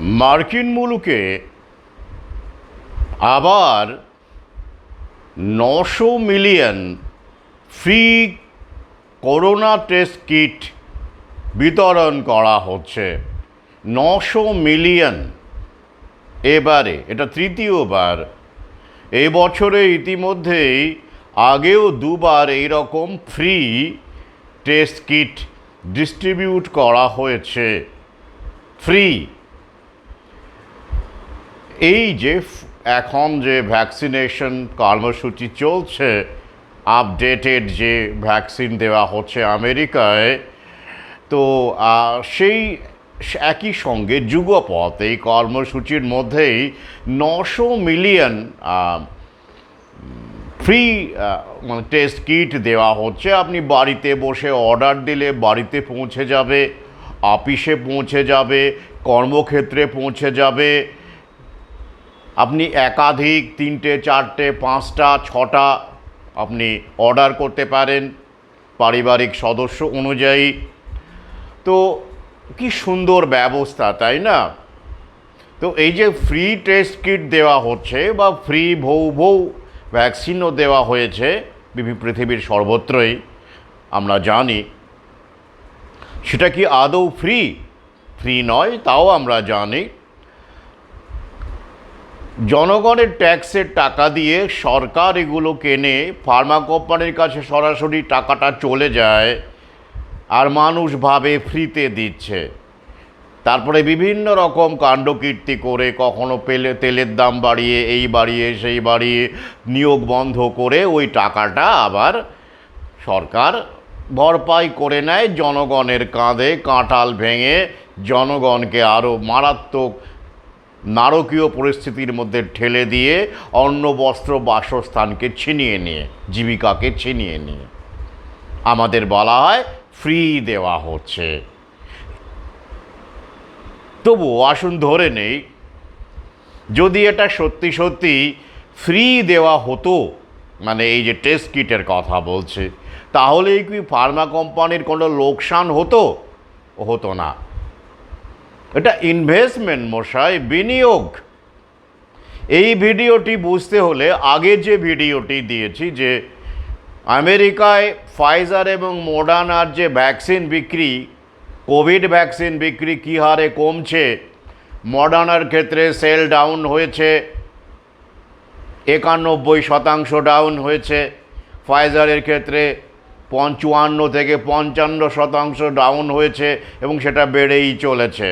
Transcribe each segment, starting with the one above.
মার্কিন মুলুকে আবার নশো million free corona test kit বিতরণ করা হচ্ছে। নশো মিলিয়ন এবারে, এটা তৃতীয়বার। এই বছরে ইতিমধ্যেই আগেও দুবার এই রকম ফ্রি টেস্ট কিট ডিস্ট্রিবিউট করা হয়েছে। ফ্রি এই যে এখন যে ভ্যাকসিনেশন কর্মসূচি চলছে আপডেটেড যে ভ্যাকসিন দেওয়া হচ্ছে আমেরিকায়, তো সেই একই সঙ্গে যুগপথ এই কর্মসূচির মধ্যেই নশো মিলিয়ন ফ্রি মানে টেস্ট কিট দেওয়া হচ্ছে। আপনি বাড়িতে বসে অর্ডার দিলে বাড়িতে পৌঁছে যাবে অফিসে পৌঁছে যাবে, কর্মক্ষেত্রে পৌঁছে যাবে। আপনি একাধিক তিনটে, চারটে, পাঁচটা, ছটা আপনি অর্ডার করতে পারেন পারিবারিক সদস্য অনুযায়ী। তো কি সুন্দর ব্যবস্থা, তাই না? তো এই যে ফ্রি টেস্ট কিট দেওয়া হচ্ছে বা ফ্রি ভৌ ভৌ ভ্যাকসিনও দেওয়া হয়েছে বিভিন্ন পৃথিবীর সর্বত্রই, আমরা জানি, সেটা কি আদৌ ফ্রি ফ্রি নয়, তাও আমরা জানি। জনগণের ট্যাক্সের টাকা দিয়ে সরকার এগুলো কেনে ফার্মা কোম্পানির কাছে সরাসরি টাকাটা চলে যায় আর মানুষ ভাবে ফ্রিতে দিচ্ছে। তারপরে বিভিন্ন রকম কাণ্ডকীর্তি করে কখনো পেলে, তেলের দাম বাড়িয়ে, এই বাড়িয়ে, সেই বাড়িয়ে নিয়োগ বন্ধ করে ওই টাকাটা আবার সরকার ভরপাই করে নেয়। জনগণের কাঁধে কাঁঠাল ভেঙে জনগণকে আরও মারাত্মক নারকীয় পরিস্থিতির মধ্যে ঠেলে দিয়ে অন্ন বস্ত্র বাসস্থানকে ছিনিয়ে নিয়ে, জীবিকাকে ছিনিয়ে নিয়ে। আমাদের বলা হয় ফ্রি দেওয়া হচ্ছে। তবু আসুন ধরে নেই, যদি এটা সত্যি সত্যি ফ্রি দেওয়া হতো মানে এই যে টেস্ট কিটের কথা বলছে তাহলে কি ফার্মা কোম্পানির কোনো লোকসান হতো? হতো না। এটা ইনভেস্টমেন্ট মশাই, বিনিয়োগ। এই ভিডিওটি বুঝতে হলে আগে যে ভিডিওটি দিয়েছি যে আমেরিকায় ফাইজার এবং মোডার্নার যে ভ্যাকসিন বিক্রি কোভিড ভ্যাকসিন বিক্রি কী হারে কমছে মডার্নার ক্ষেত্রে সেল ডাউন হয়েছে, একানব্বই শতাংশ ডাউন হয়েছে ফাইজারের ক্ষেত্রে পঞ্চুয়ান্ন থেকে পঞ্চান্ন শতাংশ ডাউন হয়েছে এবং সেটা বেড়েই চলেছে।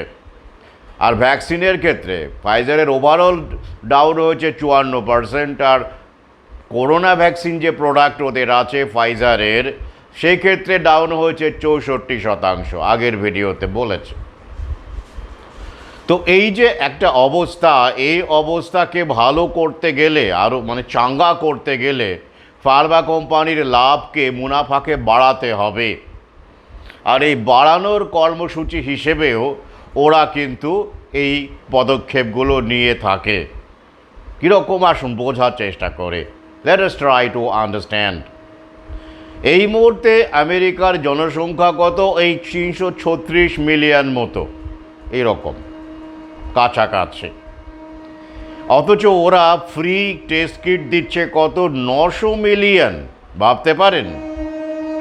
আর ভ্যাকসিনের ক্ষেত্রে ফাইজারের ওভারঅল ডাউন হয়েছে চুয়ান্ন পার্সেন্ট আর করোনা ভ্যাকসিন যে প্রোডাক্ট ওদের আছে ফাইজারের সেই ক্ষেত্রে ডাউন হয়েছে চৌষট্টি শতাংশ, আগের ভিডিওতে বলেছে। তো এই যে একটা অবস্থা, এই অবস্থাকে ভালো করতে গেলে আরও মানে চাঙ্গা করতে গেলে ফার্মা কোম্পানির লাভকে, মুনাফাকে বাড়াতে হবে। আর এই বাড়ানোর কর্মসূচি হিসেবেও ওরা কিন্তু এই পদক্ষেপগুলো নিয়ে থাকে। কীরকম আসুন বোঝার চেষ্টা করে। Let us try to understand এই মুহূর্তে আমেরিকার জনসংখ্যা কত? এই তিনশো ছত্রিশ মিলিয়ন মতো। এইরকম কাছাকাছি। অথচ ওরা ফ্রি টেস্ট কিট দিচ্ছে কত? নশো মিলিয়ন। ভাবতে পারেন?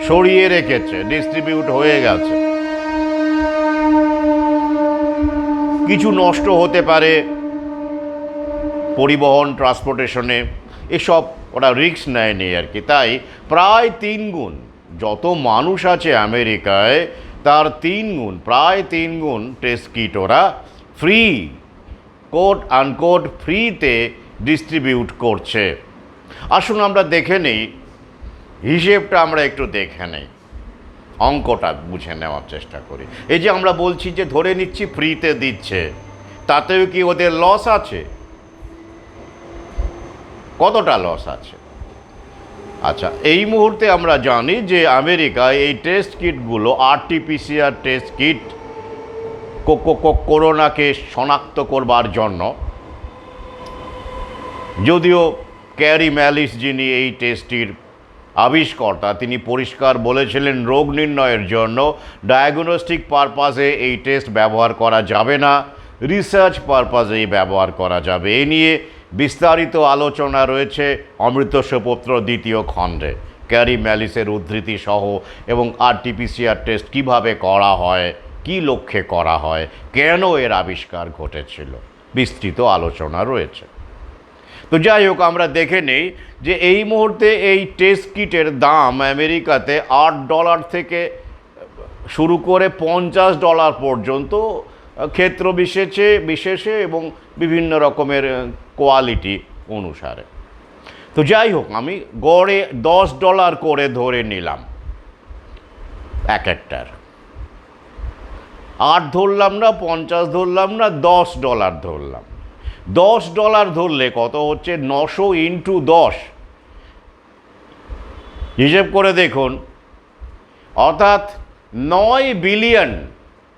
সরিয়ে রেখেছে ডিস্ট্রিবিউট হয়ে গেছে। কিছু নষ্ট হতে পারে পরিবহন ট্রান্সপোর্টেশনে এসব ওরা রিস্ক নেয়নি আর কি। তাই প্রায় তিন গুণ, যত মানুষ আছে আমেরিকায়, তার তিন গুণ, প্রায় তিন গুণ টেস্ট কিট ওরা ফ্রি কোট আনকোট ফ্রিতে ডিস্ট্রিবিউট করছে। আসুন আমরা দেখে নিই, হিসেবটা আমরা একটু দেখে নেই। অঙ্কটা বুঝে নেওয়ার চেষ্টা করি। এই যে আমরা বলছি যে ধরে নিচ্ছি ফ্রিতে দিচ্ছে, তাতেও কি ওদের লস আছে? কতটা লস আছে? আচ্ছা এই মুহূর্তে আমরা জানি যে আমেরিকায় এই টেস্ট কিটগুলো আরটিপিসিআর টেস্ট কিট করোনাকে শনাক্ত করবার জন্য, যদিও ক্যারি ম্যালিস যিনি এই টেস্টটির আবিষ্কর্তা। তিনি পরিষ্কার বলেছিলেন, রোগ নির্ণয়ের জন্য ডায়াগনস্টিক পারপাসে এই টেস্ট ব্যবহার করা যাবে না রিসার্চ পারপাজেই ব্যবহার করা যাবে। এ নিয়ে বিস্তারিত আলোচনা রয়েছে অমৃতস্বপত্র দ্বিতীয় খণ্ডে। ক্যারি ম্যালিসের উদ্ধৃতি সহ এবং আরটিপিসিআর টেস্ট কীভাবে করা হয়, কি লক্ষ্যে করা হয়, কেন এর আবিষ্কার ঘটেছিল? বিস্তৃত আলোচনা রয়েছে। তো যাই হোক, আমরা দেখে নেই যে এই মুহূর্তে এই টেস্ট কিটের দাম আমেরিকাতে আট ডলার থেকে শুরু করে পঞ্চাশ ডলার পর্যন্ত, ক্ষেত্র বিশেষে বিশেষে এবং বিভিন্ন রকমের কোয়ালিটি অনুসারে। তো যাই হোক, আমি গড়ে দশ ডলার করে ধরে নিলাম। এক একটার। আট ধরলাম না, পঞ্চাশ ধরলাম না, দশ ডলার ধরলাম। দশ ডলার ধরলে কত হচ্ছে? নশো ইন্টু দশ। হিসেব করে দেখুন। অর্থাৎ নয় বিলিয়ন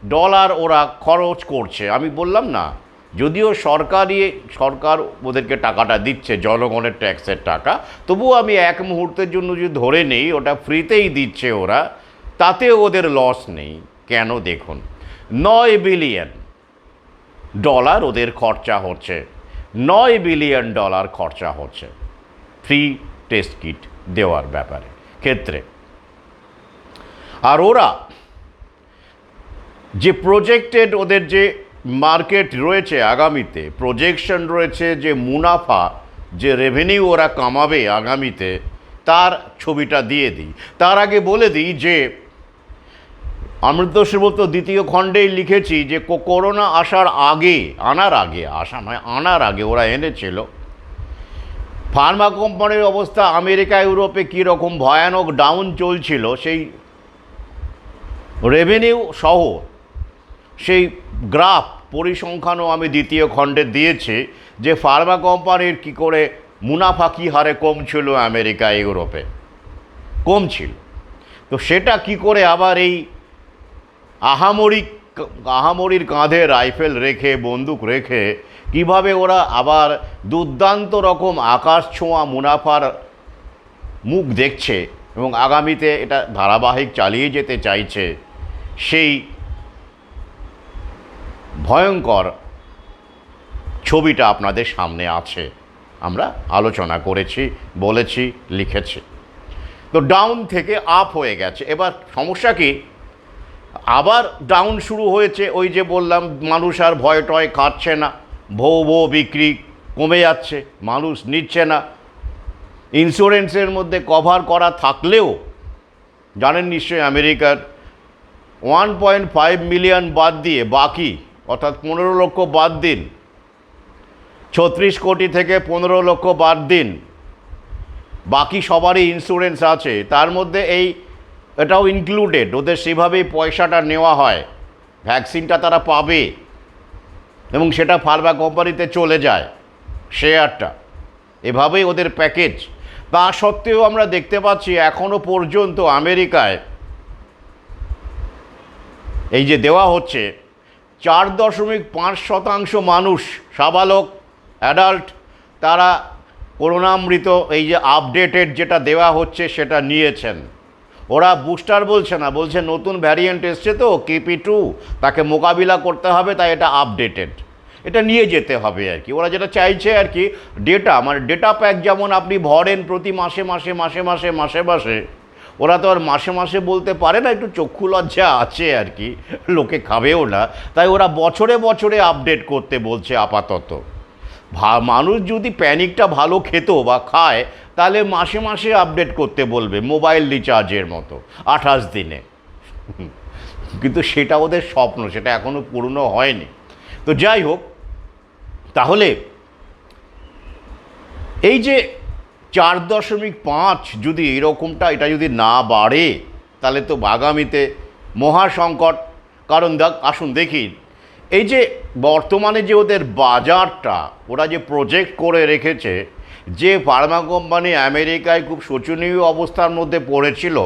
ডলার ওরা খরচ করছে। আমি বললাম না, যদিও সরকারি, সরকার ওদেরকে টাকাটা দিচ্ছে, জনগণের ট্যাক্সের টাকা, তবুও আমি এক মুহূর্তের জন্য যদি ধরে নেই, ওটা ফ্রিতেই দিচ্ছে ওরা, তাতে ওদের লস নেই। কেন দেখুন? নয় বিলিয়ন। ডলার ওদের খরচা হচ্ছে। নয় বিলিয়ন ডলার খরচা হচ্ছে। ফ্রি টেস্ট কিট দেওয়ার ব্যাপারে। ক্ষেত্রে। আর ওরা যে প্রজেক্টেড ওদের যে মার্কেট রয়েছে আগামীতে প্রজেকশন রয়েছে যে মুনাফা, যে রেভিনিউ ওরা কামাবে আগামীতে, তার ছবিটা দিয়ে দিই। তার আগে বলে দিই যে অমৃত শ্রীমত দ্বিতীয় খণ্ডেই লিখেছি যে করোনা আসার আগে, আনার আগে, আসা নয়, আনার আগে ওরা এনেছিল। ফার্মা কোম্পানির অবস্থা আমেরিকা, ইউরোপে কীরকম ভয়ানক ডাউন চলছিল, সেই রেভিনিউ সহ সেই গ্রাফ পরিসংখ্যানও আমি দ্বিতীয় খণ্ডে দিয়েছি যে ফার্মা কোম্পানির কী করে মুনাফা কী হারে কমছিল আমেরিকা, ইউরোপে? কমছিল তো সেটা কি করে আবার এই আহামরি আহামরির কাঁধে রাইফেল রেখে, বন্দুক রেখে কীভাবে ওরা আবার দুর্দান্ত রকম আকাশ ছোঁয়া মুনাফার মুখ দেখছে এবং আগামীতে এটা ধারাবাহিক চালিয়ে যেতে চাইছে, সেই ভয়ঙ্কর ছবিটা আপনাদের সামনে আছে। আমরা আলোচনা করেছি, বলেছি, লিখেছি। তো ডাউন থেকে আপ হয়ে গেছে। এবার সমস্যা কি? আবার ডাউন শুরু হয়েছে, ওই যে বললাম, মানুষ আর ভয় টয় খাচ্ছে না, ভৌ ভৌ বিক্রি কমে যাচ্ছে, মানুষ নিচ্ছে না। ইন্স্যুরেন্সের মধ্যে কভার করা থাকলেও, জানেন নিশ্চয়ই আমেরিকার ওয়ান পয়েন্ট ফাইভ মিলিয়ন বাদ দিয়ে বাকি, অর্থাৎ পনেরো লক্ষ বাদ দিন, ছত্রিশ কোটি থেকে পনেরো লক্ষ বাদ দিন, বাকি সবারই ইন্স্যুরেন্স আছে। তার মধ্যে এই এটাও ইনক্লুডেড ওদের সেভাবেই পয়সাটা নেওয়া হয়। ভ্যাকসিনটা তারা পাবে এবং সেটা ফার্মা কোম্পানিতে চলে যায়, শেয়ারটা। এভাবেই ওদের প্যাকেজ। তা সত্ত্বেও আমরা দেখতে পাচ্ছি এখনও পর্যন্ত আমেরিকায় এই যে দেওয়া হচ্ছে, চার দশমিক পাঁচ শতাংশ মানুষ সাবালক অ্যাডাল্ট তারা করোনামৃত এই যে আপডেটেড যেটা দেওয়া হচ্ছে সেটা নিয়েছেন। ওরা বুস্টার বলছে না, বলছে নতুন ভ্যারিয়েন্ট এসছে তো কেপি টু তাকে মোকাবিলা করতে হবে, তাই এটা আপডেটেড এটা নিয়ে যেতে হবে আর কি। ওরা যেটা চাইছে আর কি ডেটা মানে ডেটা প্যাক যেমন আপনি ভরেন প্রতি মাসে মাসে মাসে মাসে মাসে মাসে, ওরা তো আর মাসে মাসে বলতে পারে না, একটু চক্ষু লজ্জা আছে আর কি, লোকে খাবেও না। তাই ওরা বছরে বছরে আপডেট করতে বলছে আপাতত। মানুষ যদি প্যানিকটা ভালো খেত বা খায়, তাহলে মাসে মাসে আপডেট করতে বলবে, মোবাইল রিচার্জের মতো, আঠাশ দিনে। কিন্তু সেটা ওদের স্বপ্ন, সেটা এখনও পূর্ণ হয়নি। তো যাই হোক, তাহলে এই যে চার দশমিক পাঁচ যদি এরকমটা, এটা যদি না বাড়ে, তাহলে তো আগামীতে মহাসংকট। কারণ দেখ, আসুন দেখি এই যে বর্তমানে যে ওদের বাজারটা, ওরা যে প্রজেক্ট করে রেখেছে, যে ফার্মা কোম্পানি আমেরিকায় খুব শোচনীয় অবস্থার মধ্যে পড়েছিল,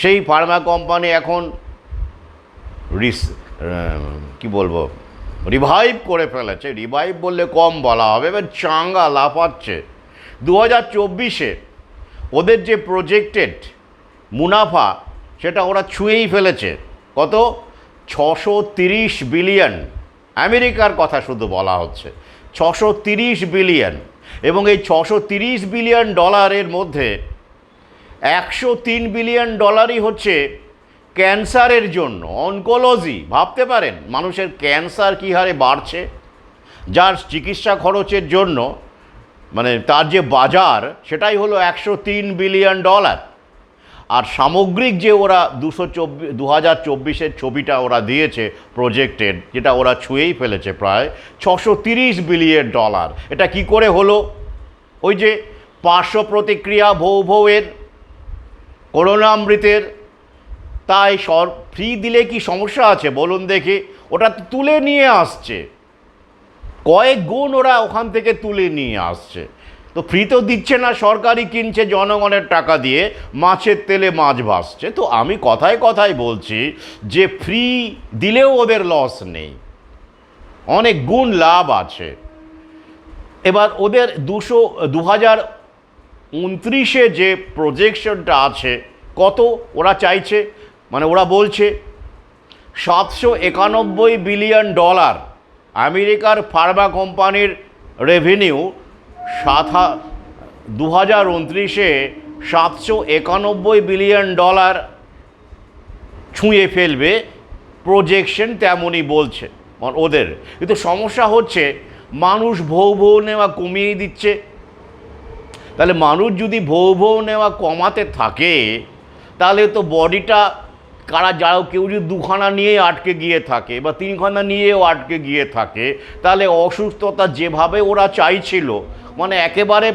সেই ফার্মা কোম্পানি এখন রিস কি বলব রিভাইভ করে ফেলেছে। রিভাইভ বললে কম বলা হবে, এবার চাঙ্গা লাফাচ্ছে। দু হাজার চব্বিশে ওদের যে প্রজেক্টেড মুনাফা, সেটা ওরা ছুঁয়েই ফেলেছে। কত? ছশো তিরিশ বিলিয়ন। আমেরিকার কথা শুধু বলা হচ্ছে। ছশো তিরিশ বিলিয়ন। এবং এই ছশো তিরিশ বিলিয়ন ডলারের মধ্যে একশো তিন বিলিয়ন ডলারই হচ্ছে ক্যান্সারের জন্য। অনকোলজি, ভাবতে পারেন, মানুষের ক্যান্সার কী হারে বাড়ছে? যার চিকিৎসা খরচের জন্য মানে তার যে বাজার, সেটাই হলো একশো তিন বিলিয়ন ডলার। আর সামগ্রিক যে ওরা দুশো চব্বিশ দু হাজার চব্বিশের ছবিটা ওরা দিয়েছে প্রজেক্টেড যেটা ওরা ছুঁয়েই ফেলেছে প্রায়, ছশো তিরিশ বিলিয়ন ডলার। এটা কি করে হলো? ওই যে পার্শ্ব প্রতিক্রিয়া ভৌ ভৌয়ের করোনামৃতের তাই সর ফ্রি দিলে কি সমস্যা আছে? বলুন দেখি। ওটা তুলে নিয়ে আসছে। কয়েক গুণ ওরা ওখান থেকে তুলে নিয়ে আসছে। তো ফ্রি তো দিচ্ছে না, সরকারই কিনছে, জনগণের টাকা দিয়ে মাছের তেলে মাছ ভাসছে। তো আমি কথায় কথায় বলছি যে ফ্রি দিলেও ওদের লস নেই। অনেক গুণ লাভ আছে। এবার ওদের দুশো দু হাজার উনত্রিশে যে প্রজেকশনটা আছে, কত ওরা চাইছে? মানে ওরা বলছে সাতশো একানব্বই বিলিয়ন ডলার আমেরিকার ফার্মা কোম্পানির রেভিনিউ সাত দু হাজার উনত্রিশে সাতশো একানব্বই বিলিয়ন ডলার ছুঁয়ে ফেলবে প্রজেকশন তেমনই বলছে আর ওদের। কিন্তু সমস্যা হচ্ছে, মানুষ ভৌ ভৌ নেওয়া কমিয়ে দিচ্ছে। তাহলে মানুষ যদি ভৌ ভৌ নেওয়া কমাতে থাকে, তাহলে তো বডিটা কারা যাও কেউ যদি দুখানা নিয়ে আটকে গিয়ে থাকে বা তিনখানা নিয়েও আটকে গিয়ে থাকে, তাহলে অসুস্থতা যেভাবে ওরা চাইছিল মানে একেবারে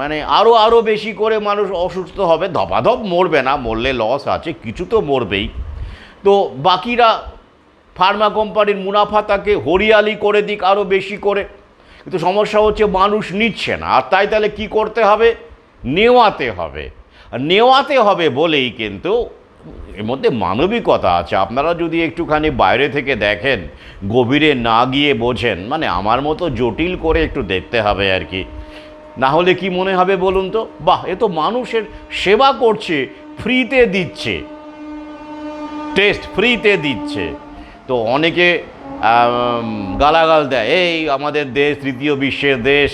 মানে আরও আরও বেশি করে মানুষ অসুস্থ হবে, ধপাধপ মরবে না, মরলে লস আছে, কিছু তো মরবেই। তো বাকিরা ফার্মা কোম্পানির মুনাফা তাকে হরিয়ালি করে দিক আরও বেশি করে, কিন্তু সমস্যা হচ্ছে মানুষ নিচ্ছে না, আর তাই তাহলে কি করতে হবে? নেওয়াতে হবে। নেওয়াতে হবে বলেই কিন্তু এর মধ্যে মানবিকতা আছে। আপনারা যদি একটুখানি বাইরে থেকে দেখেন, গভীরে না গিয়ে বোঝেন মানে আমার মতো জটিল করে একটু দেখতে হবে আর কি। না হলে কি মনে হবে বলুন তো? বাহ, এ তো মানুষের সেবা করছে, ফ্রিতে দিচ্ছে। টেস্ট ফ্রিতে দিচ্ছে। তো অনেকে গালাগাল দেয়, এই আমাদের দেশ, তৃতীয় বিশ্বের দেশ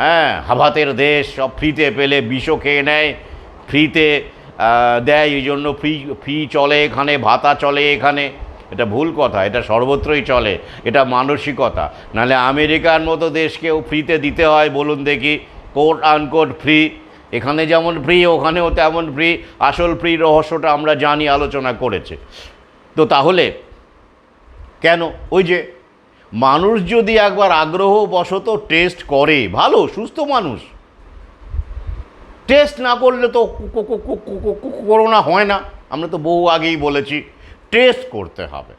হ্যাঁ হাভাতের দেশ, সব ফ্রিতে পেলে বিষও খেয়ে নেয়, ফ্রিতে দেয় এই জন্য ফ্রি ফ্রি চলে এখানে, ভাতা চলে এখানে। এটা ভুল কথা, এটা সর্বত্রই চলে, এটা মানসিকতা। নাহলে আমেরিকার মতো দেশকেও ফ্রিতে দিতে হয়, বলুন দেখি কোট আনকোট ফ্রি এখানে যেমন ফ্রি ওখানেও তেমন ফ্রি আসল ফ্রি রহস্যটা আমরা জানি, আলোচনা করেছে। তো তাহলে, কেন? ওই যে, মানুষ যদি একবার আগ্রহ আগ্রহবশত টেস্ট করে, ভালো, সুস্থ মানুষ। টেস্ট না করলে তো করোনা হয় না। আমরা তো বহু আগেই বলেছি, টেস্ট করতে হবে।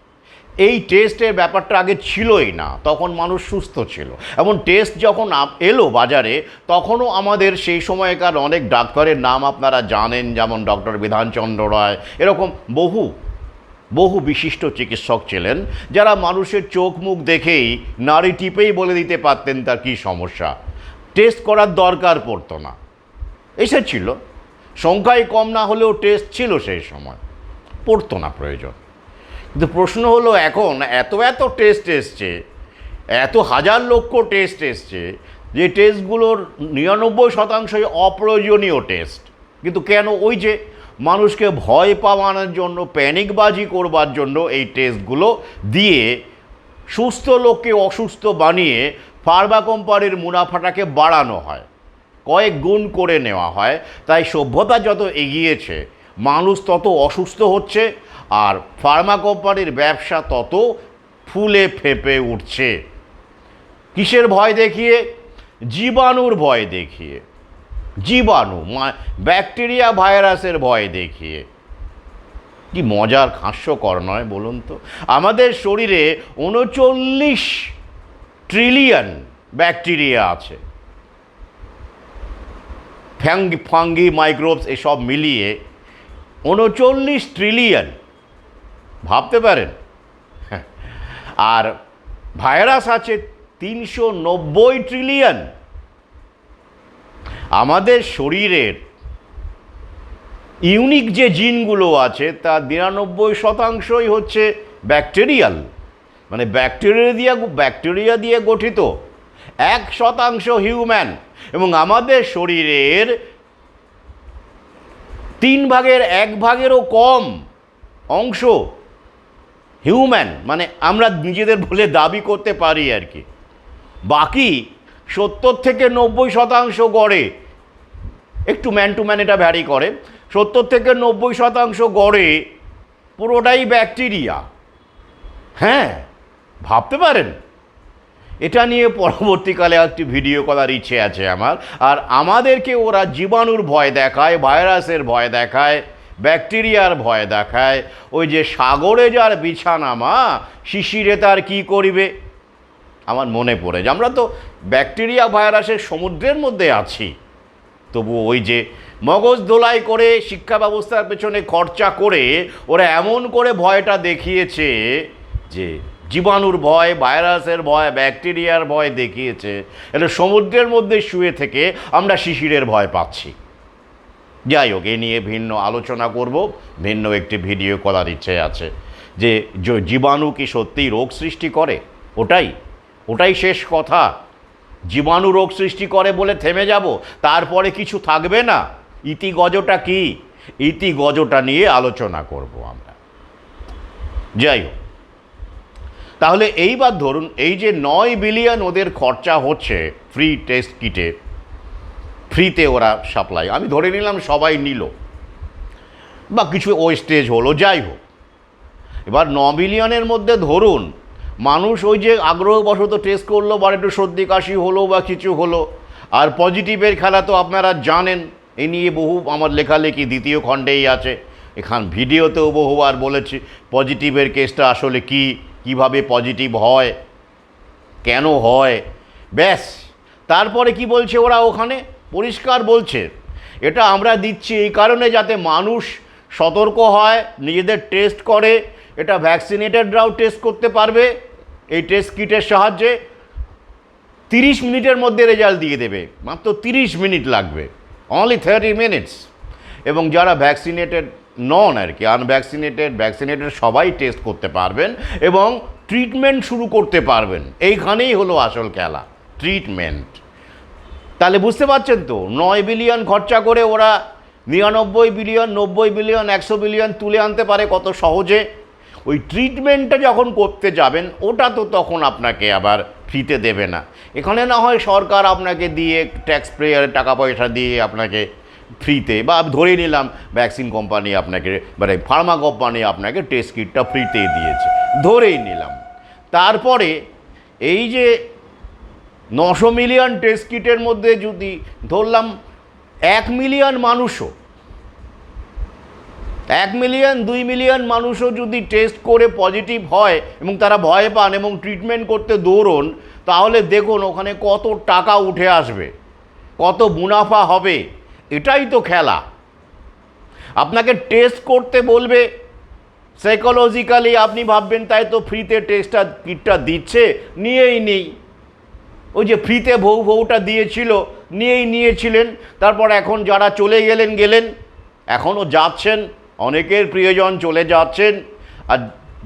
এই টেস্টের ব্যাপারটা আগে ছিলই না, তখন মানুষ সুস্থ ছিল। এমন টেস্ট যখন এলো বাজারে, তখনও আমাদের সেই সময়কার অনেক ডাক্তারের নাম আপনারা জানেন, যেমন ডক্টর বিধানচন্দ্র রায়, এরকম বহু বহু বিশিষ্ট চিকিৎসক ছিলেন, যারা মানুষের চোখ মুখ দেখেই নারী টিপেই বলে দিতে পারতেন তার কী সমস্যা। টেস্ট করার দরকার পড়তো না। এসেছিল সংখ্যায় কম না হলেও টেস্ট ছিল সেই সময়। পড়তো না প্রয়োজন। কিন্তু প্রশ্ন হলো, এখন এত এত টেস্ট এসছে, এত হাজার লক্ষ টেস্ট এসছে, যে টেস্টগুলোর নিরানব্বই শতাংশই অপ্রয়োজনীয় টেস্ট কিন্তু কেন ওই যে মানুষকে ভয় পাওয়ানোর জন্য প্যানিকবাজি করবার জন্য এই টেস্টগুলো দিয়ে সুস্থ লোককে অসুস্থ বানিয়ে ফার্মা কোম্পানির মুনাফাটাকে বাড়ানো হয়? কয়েক গুণ করে নেওয়া হয়। তাই সভ্যতা যত এগিয়েছে, মানুষ তত অসুস্থ হচ্ছে আর ফার্মা কোম্পানির ব্যবসা তত ফুলে ফেপে উঠছে। কিসের ভয় দেখিয়ে? জীবাণুর ভয় দেখিয়ে। জীবাণু ব্যাকটেরিয়া ভাইরাসের ভয় দেখিয়ে। কি মজার, হাস্যকর নয় বলুন তো? আমাদের শরীরে উনচল্লিশ ট্রিলিয়ন ব্যাকটেরিয়া আছে। ফ্যাঙ্গি ফাঙ্গি মাইক্রোবস এসব মিলিয়ে উনচল্লিশ ট্রিলিয়ন। ভাবতে পারেন। হ্যাঁ। আর ভাইরাস আছে তিনশো নব্বই ট্রিলিয়ন। আমাদের শরীরের ইউনিক যে জিনগুলো আছে তার নিরানব্বই শতাংশই হচ্ছে ব্যাকটেরিয়াল। মানে ব্যাকটেরিয়া দিয়ে ব্যাকটেরিয়া দিয়ে গঠিত। এক শতাংশ হিউম্যান। এবং আমাদের শরীরের তিন ভাগের এক ভাগেরও কম অংশ হিউম্যান মানে আমরা নিজেদের বলে দাবি করতে পারি আর কি। বাকি সত্তর থেকে নব্বই শতাংশ গড়ে, একটু ম্যান টু ম্যান এটা ভ্যারি করে, সত্তর থেকে নব্বই শতাংশ গড়ে পুরোটাই ব্যাকটেরিয়া হ্যাঁ ভাবতে পারেন? এটা নিয়ে পরবর্তীকালে একটি ভিডিও করার ইচ্ছে আছে আমার। আর আমাদেরকে ওরা জীবাণুর ভয় দেখায়, ভাইরাসের ভয় দেখায়, ব্যাকটেরিয়ার ভয় দেখায়। ওই যে সাগরে যার বিছানা মা, শিশিরে তার কি করিবে? আমার মনে পড়ে যে আমরা তো ব্যাকটেরিয়া ভাইরাসের সমুদ্রের মধ্যে আছি। তবু ওই যে মগজ দোলাই করে, শিক্ষা ব্যবস্থার পেছনে খরচা করে, ওরা এমন করে ভয়টা দেখিয়েছে যে জীবাণুর ভয়, ভাইরাসের ভয়, ব্যাকটেরিয়ার ভয় দেখিয়েছে। এটা সমুদ্রের মধ্যে শুয়ে থেকে আমরা শিশিরের ভয় পাচ্ছি। যাই হোক, এ নিয়ে ভিন্ন আলোচনা করব, ভিন্ন একটি ভিডিও করার ইচ্ছে আছে যে জীবাণু কি সত্যিই রোগ সৃষ্টি করে? ওটাই। ওটাই শেষ কথা। জীবাণু রোগ সৃষ্টি করে বলে থেমে যাব, তারপরে কিছু থাকবে না। ইতি গজটা কি? ইতি গজটা নিয়ে আলোচনা করব আমরা। যাই হোক তাহলে এইবার ধরুন এই যে নয় বিলিয়ন ওদের খরচা হচ্ছে ফ্রি টেস্ট কিটে ফ্রিতে ওরা সাপ্লাই আমি ধরে নিলাম সবাই নিল। বা কিছু ওয়েস্টেজ হলো, যাই হোক। এবার ন বিলিয়নের মধ্যে ধরুন মানুষ ওই যে আগ্রহবশত টেস্ট করল বা একটু সর্দি কাশি হলো বা কিছু হলো, আর পজিটিভের খেলা তো আপনারা জানেন, এ নিয়ে বহু আমার লেখালেখি দ্বিতীয় খণ্ডেই আছে। এখান ভিডিওতেও বহুবার বলেছি পজিটিভের কেসটা আসলে কি কীভাবে পজিটিভ হয়, কেন হয়, ব্যাস। তারপরে কি বলছে ওরা ওখানে? পরিষ্কার বলছে। এটা আমরা দিচ্ছি এই কারণে যাতে মানুষ সতর্ক হয়, নিজেদের টেস্ট করে, এটা ভ্যাকসিনেটেডরাও টেস্ট করতে পারবে, এই টেস্ট কিটের সাহায্যে। তিরিশ মিনিটের মধ্যে রেজাল্ট দিয়ে দেবে, মাত্র তিরিশ মিনিট লাগবে অনলি থার্টি মিনিটস এবং যারা ভ্যাকসিনেটেড নন আর কি আনভ্যাকসিনেটেড ভ্যাকসিনেটেড সবাই টেস্ট করতে পারবেন এবং ট্রিটমেন্ট শুরু করতে পারবেন। এইখানেই হলো আসল খেলা ট্রিটমেন্ট তাহলে বুঝতে পারছেন তো, নয় বিলিয়ন খরচা করে ওরা নিরানব্বই বিলিয়ন নব্বই বিলিয়ন একশো বিলিয়ন তুলে আনতে পারে কত সহজে। ওই ট্রিটমেন্টটা যখন করতে যাবেন, ওটা তো তখন আপনাকে আবার ফ্রিতে দেবে না। এখানে না হয় সরকার আপনাকে দিয়ে ট্যাক্স পেয়ারের টাকা পয়সা দিয়ে আপনাকে ফ্রিতে বা ধরে নিলাম ভ্যাকসিন কোম্পানি আপনাকে মানে ফার্মা কোম্পানি আপনাকে টেস্ট কিটটা ফ্রিতেই দিয়েছে। ধরেই নিলাম। তারপরে এই যে নশো মিলিয়ন টেস্ট কিটের মধ্যে যদি ধরলাম এক মিলিয়ন মানুষও, এক মিলিয়ন দুই মিলিয়ন মানুষও যদি টেস্ট করে পজিটিভ হয় এবং তারা ভয় পান এবং ট্রিটমেন্ট করতে দৌড়ন, তাহলে দেখুন ওখানে কত টাকা উঠে আসবে, কত মুনাফা হবে। এটাই তো খেলা। আপনাকে টেস্ট করতে বলবে সাইকোলজিক্যালি আপনি ভাববেন, তাই তো ফ্রিতে টেস্টটা কিটটা দিচ্ছে, নিয়েই নেই। ওই যে ফ্রিতে বউ বউটা দিয়েছিল, নিয়েই নিয়েছিলেন, তারপর এখন যারা চলে গেলেন গেলেন, এখনও যাচ্ছেন, অনেকের প্রিয়জন চলে যাচ্ছেন, আর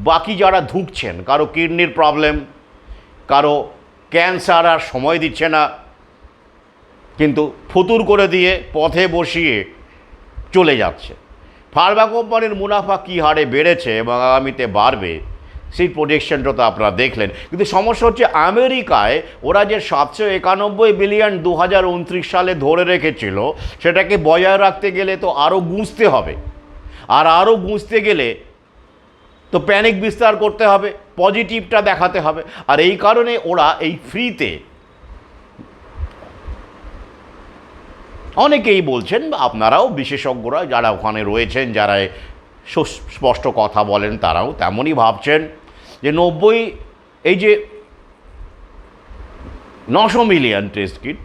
বাকি যারা ধুঁকছেন, কারও কিডনির প্রবলেম কারও ক্যান্সার আর সময় দিচ্ছে না কিন্তু ফতুর করে দিয়ে পথে বসিয়ে চলে যাচ্ছে। ফার্মা কোম্পানির মুনাফা কী হারে বেড়েছে এবং আগামীতে বাড়বে, সেই প্রজেকশনটা তো আপনারা দেখলেন। কিন্তু সমস্যা হচ্ছে আমেরিকায় ওরা যে সাতশো একানব্বই বিলিয়ন দু হাজার উনত্রিশ সালে ধরে রেখেছিল, সেটাকে বজায় রাখতে গেলে তো আরও গুঁজতে হবে। আর আরও গুঁজতে গেলে তো প্যানিক বিস্তার করতে হবে পজিটিভটা দেখাতে হবে। আর এই কারণে ওরা এই ফ্রিতে অনেকেই বলছেন, আপনারাও বিশেষজ্ঞরা যারা ওখানে রয়েছেন, যারা সুস্পষ্ট কথা বলেন, তারাও তেমনই ভাবছেন যে নব্বই, এই যে নশো মিলিয়ন টেস্ট কিট,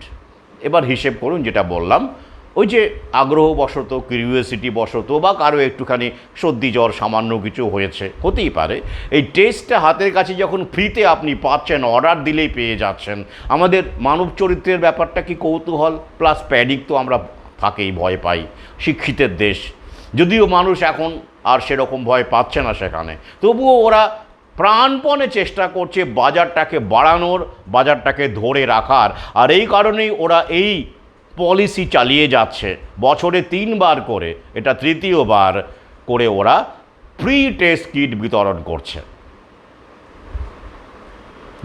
এবার হিসেব করুন, যেটা বললাম ওই যে আগ্রহবশত কিউরিওসিটি বশত বা কারও একটুখানি সর্দি জ্বর, সামান্য কিছু হয়েছে, হতেই পারে। এই টেস্টটা হাতের কাছে যখন ফ্রিতে আপনি পাচ্ছেন অর্ডার দিলেই পেয়ে যাচ্ছেন। আমাদের মানব চরিত্রের ব্যাপারটা কি কৌতূহল? প্লাস প্যানিক তো আমরা থাকেই, ভয় পাই। শিক্ষিতের দেশ। যদিও মানুষ এখন আর সেরকম ভয় পাচ্ছে না সেখানে। তবুও ওরা প্রাণপণে চেষ্টা করছে বাজারটাকে বাড়ানোর, বাজারটাকে ধরে রাখার। আর এই কারণেই ওরা এই পলিসি চালিয়ে যাচ্ছে। বছরে তিনবার করে, এটা তৃতীয়বার করে ওরা ফ্রি টেস্ট কিট বিতরণ করছে।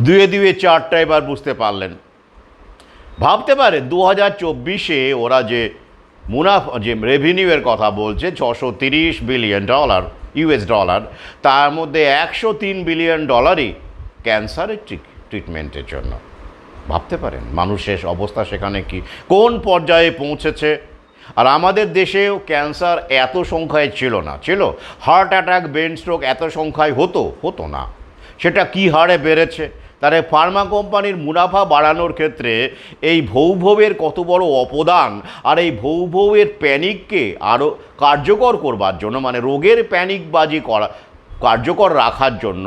দুয়ে দুয়ে চারটা এবার বুঝতে পারলেন। ভাবতে পারে দু হাজার চব্বিশে ওরা যে মুনাফা, যে রেভিনিউয়ের কথা বলছে, ছশো তিরিশ বিলিয়ন ডলার ইউএস ডলার তার মধ্যে একশো তিন বিলিয়ন ডলারই ক্যান্সারের ট্রিটমেন্টের জন্য। ভাবতে পারেন মানুষের অবস্থা সেখানে কি, কোন পর্যায়ে পৌঁছেছে? আর আমাদের দেশেও ক্যান্সার এত সংখ্যায় ছিল না, ছিল? হার্ট অ্যাটাক, ব্রেন স্ট্রোক এত সংখ্যায় হতো? হতো না। সেটা কি হারে বেড়েছে? তারে ফার্মা কোম্পানির মুনাফা বাড়ানোর ক্ষেত্রে এই ভৌভবের কত বড় অবদান আর এই ভৌভবের প্যানিককে আরও কার্যকর করবার জন্য মানে রোগের প্যানিকবাজি করা, কার্যকর রাখার জন্য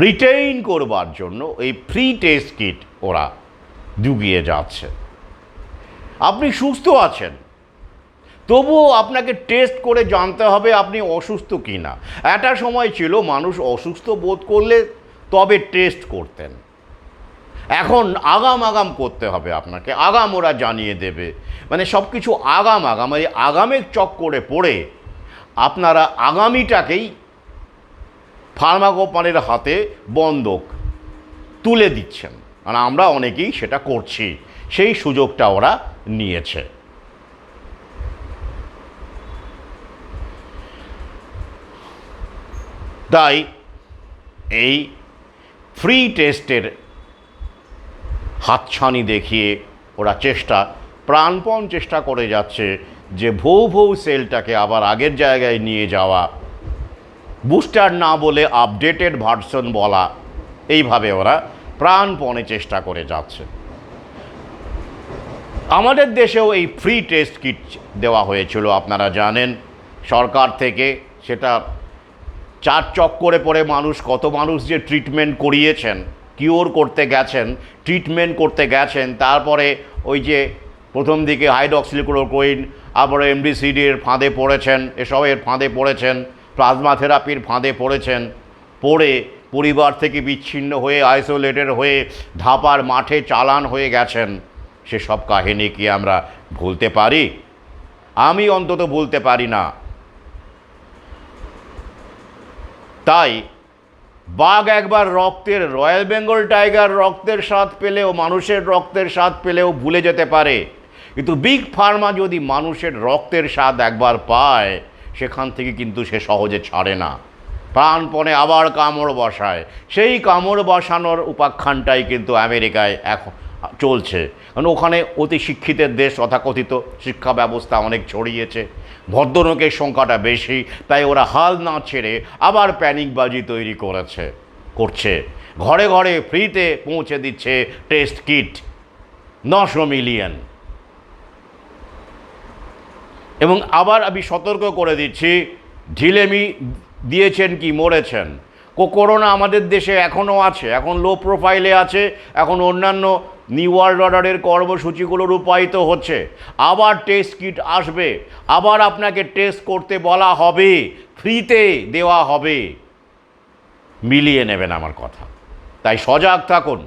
রিটেইন করবার জন্য এই ফ্রি টেস্ট কিট ওরা ডুবিয়ে যাচ্ছে। আপনি সুস্থ আছেন। তবুও আপনাকে টেস্ট করে জানতে হবে আপনি অসুস্থ কি না একটা সময় ছিল মানুষ অসুস্থ বোধ করলে তবে টেস্ট করতেন। এখন আগাম আগাম করতে হবে আপনাকে। আগাম ওরা জানিয়ে দেবে। মানে সব কিছু আগাম আগাম এই আগামের চক করে পড়ে আপনারা আগামীটাকেই ফার্মা কোম্পানির হাতে বন্ধক তুলে দিচ্ছেন। আর আমরা অনেকেই সেটা করছি। সেই সুযোগটা ওরা নিয়েছে। তাই এই ফ্রি টেস্টের হাতছানি দেখিয়ে ওরা চেষ্টা, প্রাণপণ চেষ্টা করে যাচ্ছে যে ভৌ ভৌ সেলটাকে আবার আগের জায়গায় নিয়ে যাওয়া বুস্টার না বলে আপডেটেড ভার্সন বলা, এইভাবে ওরা প্রাণপণে চেষ্টা করে যাচ্ছে। আমাদের দেশেও এই ফ্রি টেস্ট কিট দেওয়া হয়েছিল, আপনারা জানেন। সরকার থেকে সেটা চার চক্করে পড়ে মানুষ, কত মানুষ যে ট্রিটমেন্ট করিয়েছেন কিওর করতে গেছেন ট্রিটমেন্ট করতে গেছেন, তারপরে ওই যে প্রথম দিকে হাইড্রক্সিক্লোরোকুইন আবার এমডিসিডির ফাঁদে পড়েছেন, এসবের ফাঁদে পড়েছেন। প্লাজমা থেরাপির ফাঁদে পড়েছেন। পড়ে পরিবার থেকে বিচ্ছিন্ন হয়ে, আইসোলেটেড হয়ে, ধাপার মাঠে চালান হয়ে গেছেন। সেসব কাহিনী কি আমরা ভুলতে পারি? আমি অন্তত ভুলতে পারি না। তাই বাঘ একবার রক্তের রয়্যাল বেঙ্গল টাইগার রক্তের স্বাদ পেলেও, মানুষের রক্তের স্বাদ পেলেও ভুলে যেতে পারে। কিন্তু বিগ ফার্মা যদি মানুষের রক্তের স্বাদ একবার পায় সেখান থেকে কিন্তু সে সহজে ছাড়ে না। প্রাণপণে আবার কামড় বসায়। সেই কামড় বসানোর উপাখ্যানটাই কিন্তু আমেরিকায় এখন চলছে। কারণ ওখানে অতি শিক্ষিতের দেশ তথাকথিত শিক্ষা ব্যবস্থা অনেক ছড়িয়েছে। ভদ্রলোকের সংখ্যাটা বেশি, তাই ওরা হাল না ছেড়ে আবার প্যানিকবাজি তৈরি করেছে, করছে। ঘরে ঘরে ফ্রিতে পৌঁছে দিচ্ছে টেস্ট কিট। নশো মিলিয়ন। এবং আবার আমি সতর্ক করে দিচ্ছি, ঢিলেমি দিয়েছেন কি, মরেছেন। করোনা আমাদের দেশে এখনও আছে, এখন লো প্রোফাইলে আছে, এখন অন্যান্য নিউ ওয়ার্ল্ড অর্ডারের কর্মসূচিগুলো রূপায়িত হচ্ছে। আবার টেস্ট কিট আসবে, আবার আপনাকে টেস্ট করতে বলা হবে ফ্রিতে দেওয়া হবে। মিলিয়ে নেবেন আমার কথা। তাই সজাগ থাকুন।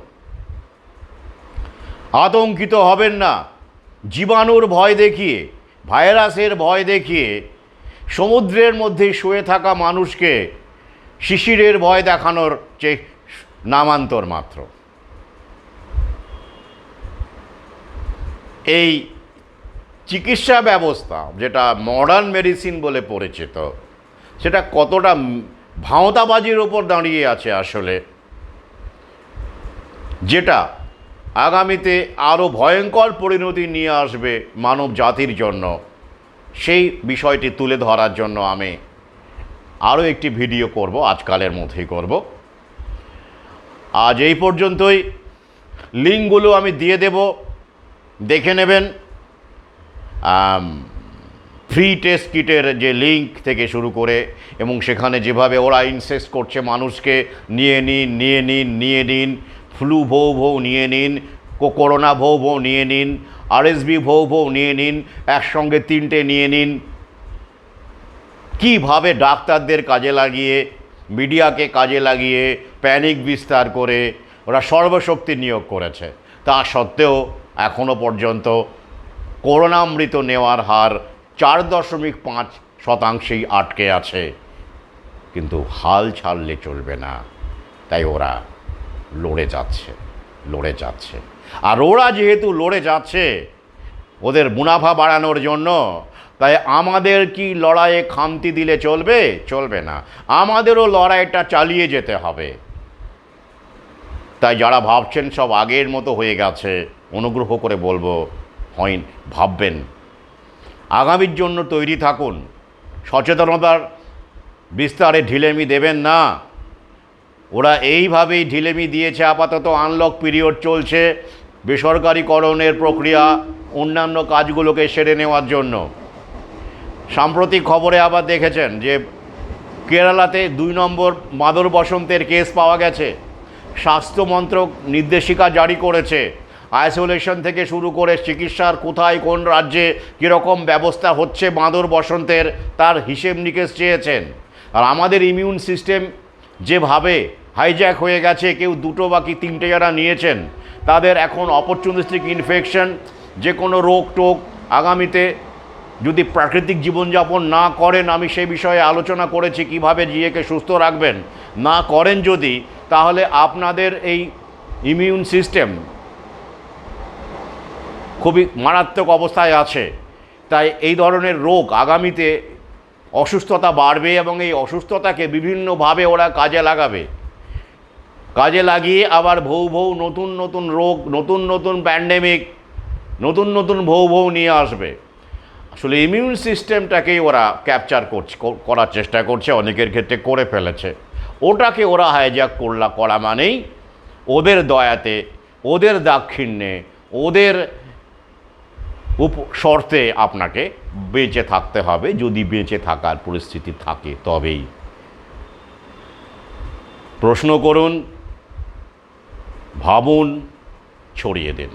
আতঙ্কিত হবেন না। জীবাণুর ভয় দেখিয়ে ভাইরাসের ভয় দেখিয়ে সমুদ্রের মধ্যে শুয়ে থাকা মানুষকে শিশিরের ভয় দেখানোর যে নামান্তর মাত্র। এই চিকিৎসা ব্যবস্থা যেটা মডার্ন মেডিসিন বলে পরিচিত, সেটা কতটা ভাঁওতাবাজির ওপর দাঁড়িয়ে আছে আসলে, যেটা আগামীতে আরও ভয়ঙ্কর পরিণতি নিয়ে আসবে মানব জাতির জন্য। সেই বিষয়টি তুলে ধরার জন্য আমি আরও একটি ভিডিও করব, আজকালের মধ্যেই করব। আজ এই পর্যন্তই। লিঙ্কগুলো আমি দিয়ে দেব, দেখে নেবেন। ফ্রি টেস্ট কিটের যে লিঙ্ক থেকে শুরু করে এবং সেখানে যেভাবে ওরা ইনসেস্ট করছে মানুষকে, নিয়ে নিন নিয়ে নিন নিয়ে নিন ফ্লু ভৌ ভৌ নিয়ে নিন করোনা ভৌ ভৌ নিয়ে নিন, আরএসবি ভৌ ভৌ নিয়ে নিন, একসঙ্গে তিনটে নিয়ে নিন। কীভাবে ডাক্তারদের কাজে লাগিয়ে, মিডিয়াকে কাজে লাগিয়ে প্যানিক বিস্তার করে ওরা সর্বশক্তি নিয়োগ করেছে? তা সত্ত্বেও এখনও পর্যন্ত করোনামৃত নেওয়ার হার চার দশমিক পাঁচ শতাংশেই আটকে আছে। কিন্তু হাল ছাড়লে চলবে না। তাই ওরা লড়ে যাচ্ছে লড়ে যাচ্ছে। আর ওরা যেহেতু লড়ে যাচ্ছে, ওদের মুনাফা বাড়ানোর জন্য, তাই আমাদের কি লড়াইয়ে খামতি দিলে চলবে? চলবে না। আমাদেরও লড়াইটা চালিয়ে যেতে হবে। তাই যারা ভাবছেন সব আগের মতো হয়ে গেছে, অনুগ্রহ করে বলব হয় ভাববেন। আগামীর জন্য তৈরি থাকুন। সচেতনতার বিস্তারে ঢিলেমি দেবেন না। ওরা এইভাবেই ঢিলেমি দিয়েছে, আপাতত আনলক পিরিয়ড চলছে বেসরকারিকরণের প্রক্রিয়া অন্যান্য কাজগুলোকে সেরে নেওয়ার জন্য। সাম্প্রতিক খবরে আবার দেখেছেন যে কেরালাতে দুই নম্বর মাদর বসন্তের কেস পাওয়া গেছে। স্বাস্থ্য মন্ত্রক নির্দেশিকা জারি করেছে। আইসোলেশন থেকে শুরু করে চিকিৎসার কোথায় কোন রাজ্যে কীরকম ব্যবস্থা হচ্ছে মাদর বসন্তের, তার হিসেব নিকেশ চেয়েছেন। আর আমাদের ইমিউন সিস্টেম যেভাবে হাইজ্যাক হয়ে গেছে, কেউ দুটো বাকি তিনটে যারা নিয়েছেন, তাদের এখন অপরচুনিস্টিক ইনফেকশন যে কোনো রোগ টোগ আগামীতে যদি প্রাকৃতিক জীবনযাপন না করেন, আমি সেই বিষয়ে আলোচনা করেছি কীভাবে জিএকে সুস্থ রাখবেন। না করেন যদি, তাহলে আপনাদের এই ইমিউন সিস্টেম খুবই মারাত্মক অবস্থায় আছে। তাই এই ধরনের রোগ আগামীতে অসুস্থতা বাড়বে এবং এই অসুস্থতাকে বিভিন্নভাবে ওরা কাজে লাগাবে। কাজে লাগিয়ে আবার ভৌ ভৌ নতুন নতুন রোগ, নতুন নতুন প্যান্ডেমিক নতুন নতুন ভৌ ভৌ নিয়ে আসবে। আসলে ইমিউন সিস্টেমটাকেই ওরা ক্যাপচার করছে, করার চেষ্টা করছে, অনেকের ক্ষেত্রে করে ফেলেছে। ওটাকে ওরা হাইজ্যাক করলা, করা মানেই ওদের দয়াতে, ওদের দাক্ষিণ্যে, ওদের শর্তে আপনাকে বেঁচে থাকতে হবে। যদি বেঁচে থাকার পরিস্থিতি থাকে, তবেই। প্রশ্ন করুন, ভাবুন, ছড়িয়ে দিন।